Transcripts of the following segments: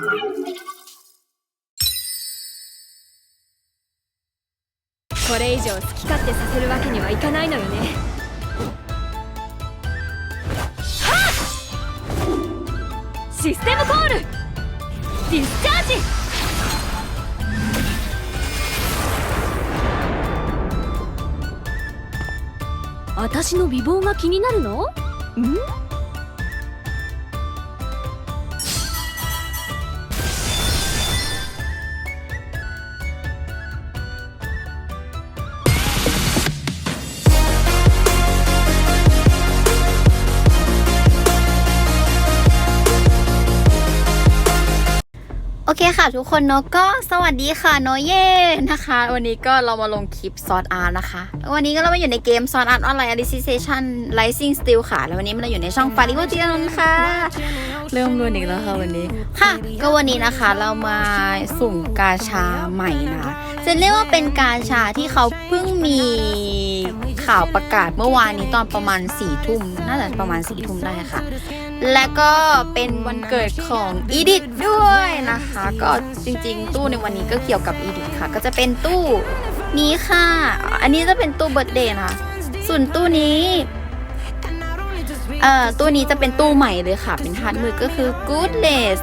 これ以上好き勝手させるわけにはいかないのよね。はっ！システムコール！ディスチャージ！私の美貌が気になるの？ん？ โอเคค่ะทุกคนเนาะก็สวัสดีค่ะโนเย่นะคะ วันนี้ก็เรามาลงคลิปซอ r อาร์นะคะ วันนี้ก็เรามาอยู่ในเกมซอ r อาร์ออนไลน์ Alicization Rising Steel ค่ะ แล้ววันนี้เราอยู่ในช่องฟาริโกจินนท์ค่ะ เริ่มรวนอีกแล้วค่ะวันนี้ค่ะ ก็วันนี้นะคะเรามาสุ่มกาชาใหม่นะคะจะเรียกว่าเป็นกาชาที่เขาเพิ่งมีข่าวประกาศเมื่อวานนี้ตอนประมาณ4ี่ทุ่มน่าจะประมาณ4ี่ทุ่มได้ค่ะ และก็เป็นวันเกิดของอีดิทด้วยนะคะ ก็จริงๆ ตู้ในวันนี้ก็เกี่ยวกับอีดิทค่ะ ก็จะเป็นตู้นี้ค่ะ อันนี้จะเป็นตู้เบิร์ดเดย์นะคะส่วนตู้นี้เอ่อตู้นี้จะเป็นตู้ใหม่เลยค่ะ เป็นฮาร์ดมือก็คือ Goodness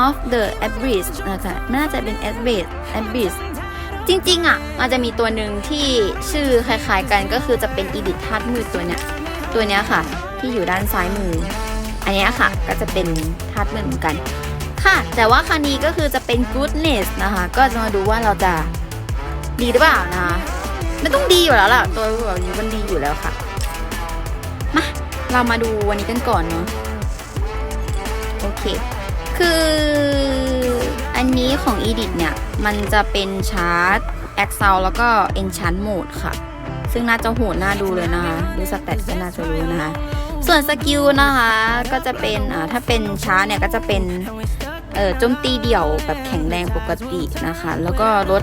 of the Abyss นะคะน่าจะเป็น Abyss Abyss จริงๆอะมันจะมีตัวหนึ่งที่ชื่อคล้ายๆกันก็คือจะเป็นอีดิทฮาร์ดมือตัวเนี้ยตัวเนี้ยค่ะ ที่อยู่ด้านซ้ายมือ อันเนี้ยค่ะก็จะเป็นธาตุเหมือนกัน ค่ะ แต่ว่าครั้งนี้ก็คือจะเป็น goodness นะคะ ก็จะมาดูว่าเราจะดีหรือเปล่านะคะไม่ต้องดีอยู่แล้วล่ะ ตัวแบบนี้มันดีอยู่แล้วค่ะมาเรามาดูวันนี้กันก่อนเนาะโอเค คือ นนี้ของ Edit เนี่ย มันจะเป็นชาร์จ Excel แล้วก็ Enchant Mode ค่ะ ซึ่งน่าจะโหดน่าดูเลยนะคะดูสแตทก็น่าจะรู้นะคะ ส่วนสกิลนะคะก็จะเป็นอ่าถ้าเป็นช้าเนี่ยก็จะเป็นเอ่อโจมตีเดี่ยวแบบแข็งแรงปกตินะคะ แล้วก็ลด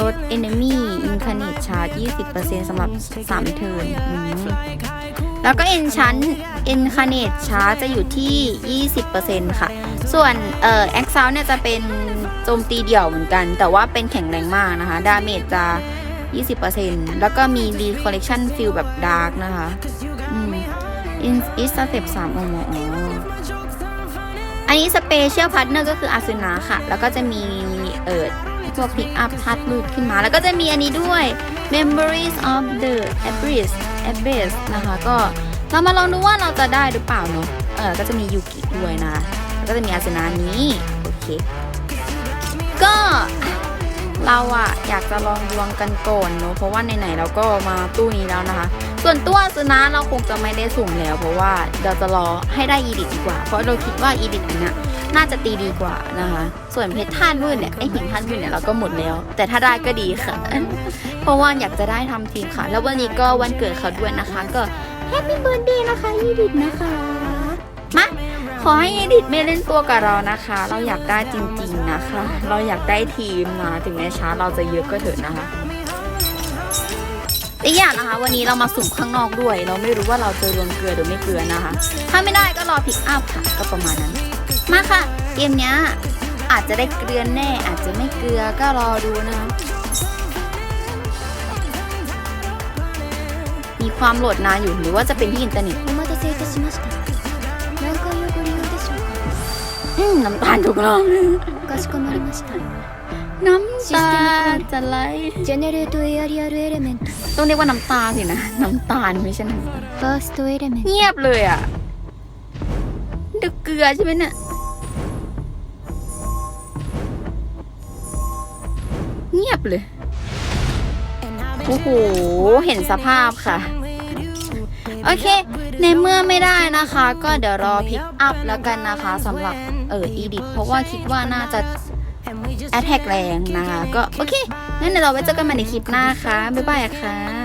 ลด enemy incarnate charge 20%สำหรับ 3 เทิร์น แล้วก็ enchant incarnate charge จะอยู่ที่ 20%ค่ะ ส่วนเอ่อ exile เนี่ยจะเป็นโจมตีเดี่ยวเหมือนกัน แต่ว่าเป็นแข็งแรงมากนะคะ ดาเมจจะ 20%แล้วก็มี recollection feel แบบ dark นะคะอืมอินอิสเต็ปสามอ๋ออ๋ออันนี้สเปเชียลพาร์ทเนอร์ก็คืออาซึนาค่ะ แล้วก็จะมีเอิด พวกพิกอัพทัดมืดขึ้นมา แล้วก็จะมีอันนี้ด้วย Memories of the Abyss Abyss นะคะ ก็เรามาลองดูว่าเราจะได้หรือเปล่าเนาะเออก็จะมียูกิด้วยนะ แล้วก็จะมีอาเซนานี้ โอเค ก็เราอะอยากจะลองดวงกันก่อนเนาะเพราะว่าไหนๆเราก็มาตู้นี้แล้วนะคะ ส่วนตัวซึนะเราคงจะไม่ได้สุ่มแล้ว เพราะว่าเราจะรอให้ได้อีดิทดีกว่า เพราะเราคิดว่าอีดิทอันเนี้ยน่าจะตีดีกว่านะคะ ส่วนเพชรท่านมืดเนี่ยไอหินท่านมืดเนี่ยเราก็หมดแล้ว แต่ถ้าได้ก็ดีค่ะ เพราะว่าอยากจะได้ทำทีมค่ะ แล้ววันนี้ก็วันเกิดเขาด้วยนะคะ ก็แฮปปี้เบิร์ดเดย์นะคะอีดิทนะคะมาขอให้อีดิทไม่เล่นตัวกับเรานะคะ เราอยากได้จริง ๆนะคะ เราอยากได้ทีมนะถึงแม้ช้าเราจะเยอะก็เถอะนะคะ อีกอย่างนะคะ วันนี้เรามาสุ่มข้างนอกด้วย เราไม่รู้ว่าเราจะรวมเกลือหรือไม่เกลือนะคะ ถ้าไม่ได้ก็รอพิกอัพค่ะก็ประมาณนั้น มาค่ะ เกมเนี้ยอาจจะได้เกลือนแน่อาจจะไม่เกลือก็รอดูนะคะมีความโหลดนานอยู่หรือว่าจะเป็นที่อินเทอร์เน็ตอืมน้ำตาลถูกต้องน้ำตาล จะไลเจเนเรโตเอเรียลเอเลเมนต์ต้องเรียกว่าน้ำตาสินะ น้ำตาลไม่ใช่น้ำตาเฟิร์สตัวเเมเงียบเลยอะดึกเกลือใช่ไหมเนี่ยเงียบเลย โอ้โห เห็นสภาพค่ะ โอเค ในเมื่อไม่ได้นะคะ ก็เดี๋ยวรอพิกอัพแล้วกันนะคะสำหรับเอออีดิทเพราะว่าคิดว่าน่าจะ แอ t แทกแรงนะคะ ก็โอเคงั้นเดี๋ยวเราไว้เจอกันใหม่ในคลิปหน้าค่ะ บ๊ายบายค่ะ